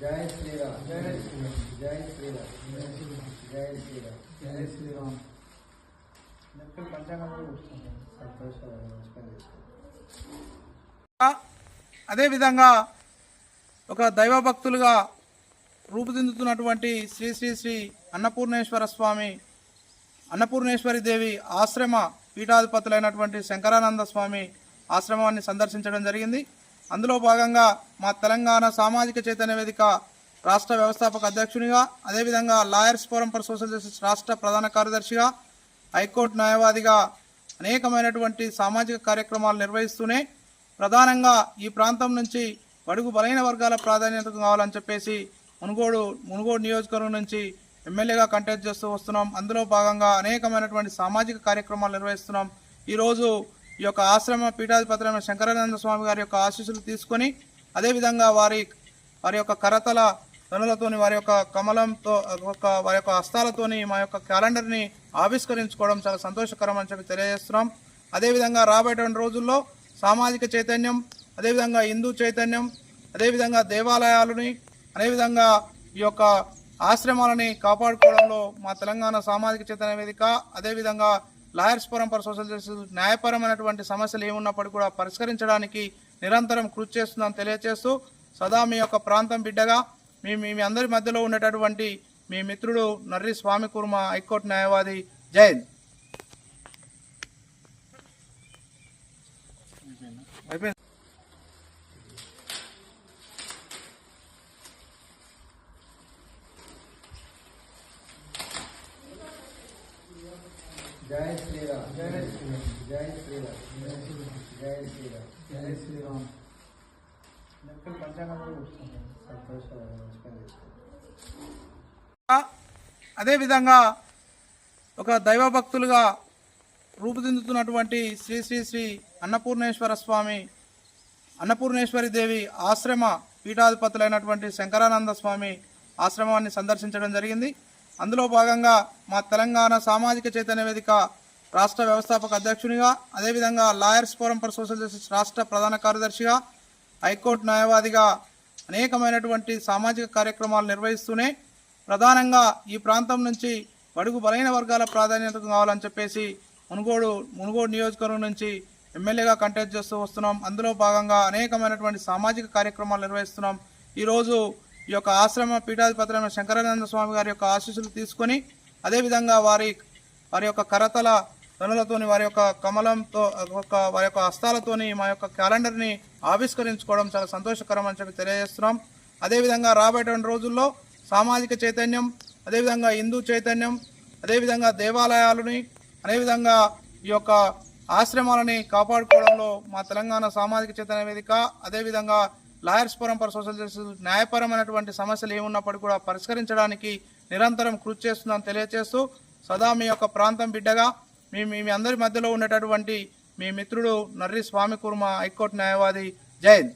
జై శ్రీరామ్ జై శ్రీరామ్ జై శ్రీరామ్ జై శ్రీరామ్ జై శ్రీరామ్ సంతోషం శ్రీరామ్. అదేవిధంగా ఒక దైవభక్తులుగా రూపుదిద్దుతున్నటువంటి శ్రీ శ్రీ శ్రీ అన్నపూర్ణేశ్వర స్వామి అన్నపూర్ణేశ్వరి దేవి ఆశ్రమ పీఠాధిపతులైనటువంటి శంకరానంద స్వామి ఆశ్రమాన్ని సందర్శించడం జరిగింది. అందులో భాగంగా మా తెలంగాణ సామాజిక చైతన్య వేదిక రాష్ట్ర వ్యవస్థాపక అధ్యక్షునిగా అదేవిధంగా lawyers forum for social justice రాష్ట్ర ప్రధాన కార్యదర్శిగా హైకోర్టు న్యాయవాదిగా అనేకమైనటువంటి సామాజిక కార్యక్రమాలు నిర్వహిస్తూనే ప్రధానంగా ఈ ప్రాంతం నుంచి బడుగు బలైన వర్గాల ప్రాధాన్యత కావాలని చెప్పేసి మునుగోడు మునుగోడు నియోజకవర్గం నుంచి ఎమ్మెల్యేగా కంటెస్ట్ చేస్తూ వస్తున్నాం. అందులో భాగంగా అనేకమైనటువంటి సామాజిక కార్యక్రమాలు నిర్వహిస్తున్నాం. ఈరోజు ఈ యొక్క ఆశ్రమ పీఠాధిపతులైన శంకరానంద స్వామి గారి యొక్క ఆశీస్సులు తీసుకొని అదేవిధంగా వారి వారి యొక్క కరతల ధనులతోని వారి యొక్క కమలంతో ఒక వారి యొక్క హస్తాలతోని మా యొక్క క్యాలెండర్ని ఆవిష్కరించుకోవడం చాలా సంతోషకరం అని చెప్పి తెలియజేస్తున్నాం. అదేవిధంగా రాబోయేటువంటి రోజుల్లో సామాజిక చైతన్యం అదేవిధంగా హిందూ చైతన్యం అదేవిధంగా దేవాలయాలని అదేవిధంగా ఈ యొక్క ఆశ్రమాలని కాపాడుకోవడంలో మా తెలంగాణ సామాజిక చైతన్య వేదిక అదేవిధంగా lawyers forum for social justice న్యాయపరమైనటువంటి సమస్యలు ఏమున్నప్పటికీ కూడా పరిష్కరించడానికి నిరంతరం కృషి చేస్తుందని తెలియజేస్తూ సదా మీ యొక్క ప్రాంతం బిడ్డగా మీ మీ మీ అందరి మధ్యలో ఉండేటటువంటి మీ మిత్రుడు నర్రి స్వామి కుర్మ హైకోర్టు న్యాయవాది జైన్ అయిపోయింది? జై శ్రీరామ్ జై శ్రీరామ్ జై శ్రీరామ్ జై శ్రీరామ్ జై శ్రీరామ్ సంతోషం శ్రీరామ్. అదేవిధంగా ఒక దైవభక్తులుగా రూపుదిద్దుతున్నటువంటి శ్రీ శ్రీ శ్రీ అన్నపూర్ణేశ్వర స్వామి అన్నపూర్ణేశ్వరి దేవి ఆశ్రమ పీఠాధిపతులైనటువంటి శంకరానంద స్వామి ఆశ్రమాన్ని సందర్శించడం జరిగింది. అందులో భాగంగా మా తెలంగాణ సామాజిక చైతన్య వేదిక రాష్ట్ర వ్యవస్థాపక అధ్యక్షునిగా అదేవిధంగా lawyers forum for social justice రాష్ట్ర ప్రధాన కార్యదర్శిగా హైకోర్టు న్యాయవాదిగా అనేకమైనటువంటి సామాజిక కార్యక్రమాలు నిర్వహిస్తూనే ప్రధానంగా ఈ ప్రాంతం నుంచి బడుగు బలైన వర్గాల ప్రాధాన్యత కావాలని చెప్పేసి మునుగోడు మునుగోడు నియోజకవర్గం నుంచి ఎమ్మెల్యేగా కంటెస్ట్ చేస్తూ వస్తున్నాం. అందులో భాగంగా అనేకమైనటువంటి సామాజిక కార్యక్రమాలు నిర్వహిస్తున్నాం. ఈరోజు ఈ యొక్క ఆశ్రమ పీఠాధిపతులైన శంకరానంద స్వామి గారి యొక్క ఆశీస్సులు తీసుకొని అదేవిధంగా వారి వారి యొక్క కరతల తనులతోని వారి యొక్క కమలంతో ఒక వారి యొక్క హస్తాలతోని మా యొక్క క్యాలెండర్ని ఆవిష్కరించుకోవడం చాలా సంతోషకరం అని చెప్పి తెలియజేస్తున్నాం. అదేవిధంగా రాబోయేటువంటి రోజుల్లో సామాజిక చైతన్యం అదేవిధంగా హిందూ చైతన్యం అదేవిధంగా దేవాలయాలని అదేవిధంగా ఈ యొక్క ఆశ్రమాలని కాపాడుకోవడంలో మా తెలంగాణ సామాజిక చైతన్య వేదిక అదేవిధంగా lawyers forum for social justice న్యాయపరమైనటువంటి సమస్యలు ఏమున్నప్పటికీ కూడా పరిష్కరించడానికి నిరంతరం కృషి చేస్తుందని తెలియజేస్తూ సదా మీ యొక్క ప్రాంతం బిడ్డగా మీ మీ అందరి మధ్యలో ఉండేటటువంటి మీ మిత్రుడు నర్రి స్వామి కుర్మ హైకోర్టు న్యాయవాది జైన్